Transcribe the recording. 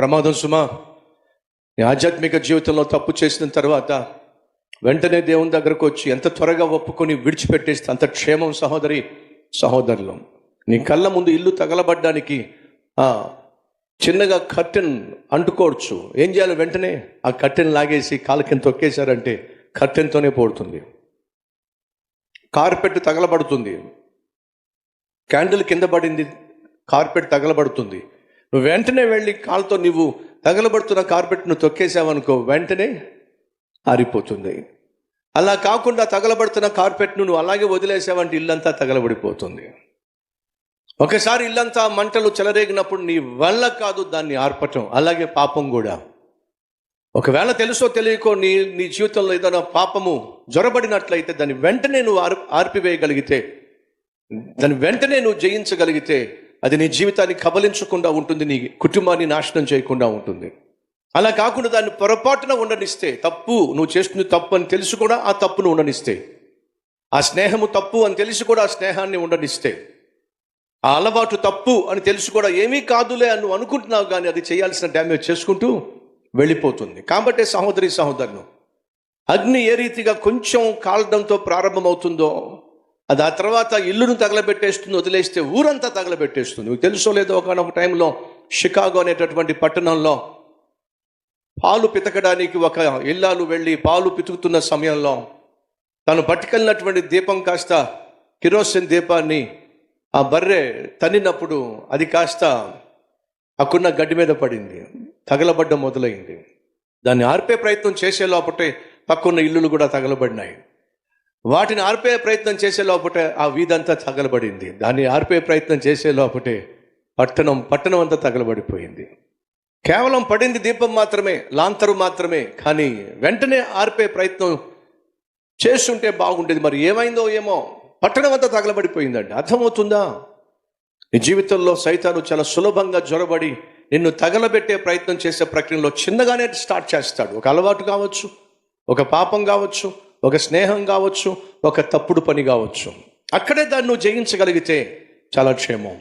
ప్రమాదం సుమా. నీ ఆధ్యాత్మిక జీవితంలో తప్పు చేసిన తర్వాత వెంటనే దేవుని దగ్గరకు వచ్చి ఎంత త్వరగా ఒప్పుకొని విడిచిపెట్టేస్తే అంత క్షేమం సహోదరి సహోదరులు. నీ కళ్ళ ముందు ఇల్లు తగలబడ్డానికి చిన్నగా కర్టెన్ అంటుకోవచ్చు. ఏం చేయాలి వెంటనే? ఆ కర్టెన్ లాగేసి కాలు కింద తొక్కేశారంటే కర్టెన్తోనే పోడుతుంది. కార్పెట్ తగలబడుతుంది. క్యాండిల్ కింద పడింది కార్పెట్ తగలబడుతుంది. నువ్వు వెంటనే వెళ్ళి కాళ్ళతో నువ్వు తగలబడుతున్న కార్పెట్ను తొక్కేసావనుకో వెంటనే ఆరిపోతుంది. అలా కాకుండా తగలబడుతున్న కార్పెట్ను నువ్వు అలాగే వదిలేసావంటే ఇల్లంతా తగలబడిపోతుంది. ఒకసారి ఇల్లంతా మంటలు చెలరేగినప్పుడు నీ వల్ల కాదు దాన్ని ఆర్పటం అలాగే పాపం కూడా. ఒకవేళ తెలుసో తెలియకో నీ నీ జీవితంలో ఏదైనా పాపము జ్వరబడినట్లయితే దాన్ని వెంటనే నువ్వు ఆర్ ఆర్పివేయగలిగితే దాన్ని వెంటనే నువ్వు జయించగలిగితే అది నీ జీవితాన్ని కబలించకుండా ఉంటుంది నీ కుటుంబాన్ని నాశనం చేయకుండా ఉంటుంది. అలా కాకుండా దాన్ని పొరపాటున ఉండనిస్తే తప్పు నువ్వు చేస్తుంది తప్పు అని తెలిసి కూడా ఆ తప్పును ఉండనిస్తే ఆ స్నేహము తప్పు అని తెలిసి కూడా ఆ స్నేహాన్ని ఉండనిస్తే ఆ అలవాటు తప్పు అని తెలిసి కూడా ఏమీ కాదులే అని నువ్వు అనుకుంటున్నావు కానీ అది చేయాల్సిన డ్యామేజ్ చేసుకుంటూ వెళ్ళిపోతుంది. కాబట్టి సహోదరి సహోదరును అగ్ని ఏ రీతిగా కొంచెం కాలడంతో ప్రారంభమవుతుందో అది ఆ తర్వాత ఇల్లును తగలబెట్టేస్తుంది వదిలేస్తే ఊరంతా తగలబెట్టేస్తుంది. నువ్వు తెలుసో లేదో ఒకనొక టైంలో షికాగో అనేటటువంటి పట్టణంలో పాలు పితకడానికి ఒక ఇల్లాలు వెళ్ళి పాలు పితుకుతున్న సమయంలో తను పట్టుకెళ్ళినటువంటి దీపం కాస్త కిరోసిన్ దీపాన్ని ఆ బర్రె తన్నినప్పుడు అది కాస్త అక్కున్న గడ్డి మీద పడింది తగలబడ్డం మొదలైంది. దాన్ని ఆర్పే ప్రయత్నం చేసే లోపటే పక్కన్న ఇల్లులు కూడా తగలబడినాయి. వాటిని ఆర్పే ప్రయత్నం చేసే లోపటే ఆ వీధంతా తగలబడింది. దాన్ని ఆర్పే ప్రయత్నం చేసే లోపటే పట్టణం పట్టణం అంతా తగలబడిపోయింది. కేవలం పడింది దీపం మాత్రమే లాంతరు మాత్రమే కానీ వెంటనే ఆర్పే ప్రయత్నం చేస్తుంటే బాగుండేది. మరి ఏమైందో ఏమో? పట్టణం అంతా తగలబడిపోయిందండి. అర్థమవుతుందా? నీ జీవితంలో సైతాను చాలా సులభంగా జ్వరబడి నిన్ను తగలబెట్టే ప్రయత్నం చేసే ప్రక్రియలో చిన్నగానే స్టార్ట్ చేస్తాడు. ఒక అలవాటు కావచ్చు ఒక పాపం కావచ్చు ఒక స్నేహం కావచ్చు ఒక తప్పుడు పని కావచ్చు. అక్కడే దాన్ని నువ్వు జయించగలిగితే చాలా క్షేమం.